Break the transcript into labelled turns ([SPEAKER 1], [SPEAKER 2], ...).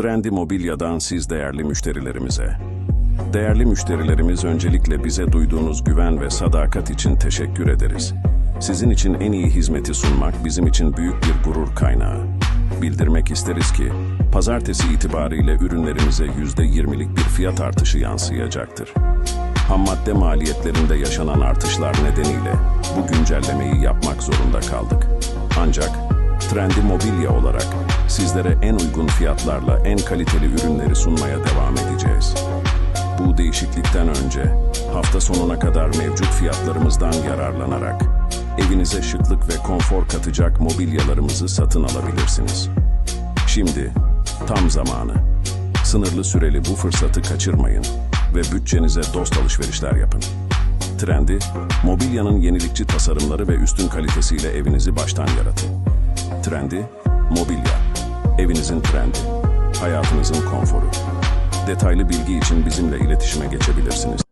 [SPEAKER 1] Trendy Mobilya'dan siz değerli müşterilerimize. Değerli müşterilerimiz öncelikle bize duyduğunuz güven ve sadakat için teşekkür ederiz. Sizin için en iyi hizmeti sunmak bizim için büyük bir gurur kaynağı. Bildirmek isteriz ki, pazartesi itibariyle ürünlerimize %20'lik bir fiyat artışı yansıyacaktır. Ham madde maliyetlerinde yaşanan artışlar nedeniyle bu güncellemeyi yapmak zorunda kaldık. Ancak Trendy Mobilya olarak sizlere en uygun fiyatlarla en kaliteli ürünleri sunmaya devam edeceğiz. Bu değişiklikten önce hafta sonuna kadar mevcut fiyatlarımızdan yararlanarak evinize şıklık ve konfor katacak mobilyalarımızı satın alabilirsiniz. Şimdi tam zamanı. Sınırlı süreli bu fırsatı kaçırmayın ve bütçenize dost alışverişler yapın. Trendi, mobilyanın yenilikçi tasarımları ve üstün kalitesiyle evinizi baştan yaratın. Trendi, mobilya. Evinizin trendi. Hayatınızın konforu. Detaylı bilgi için bizimle iletişime geçebilirsiniz.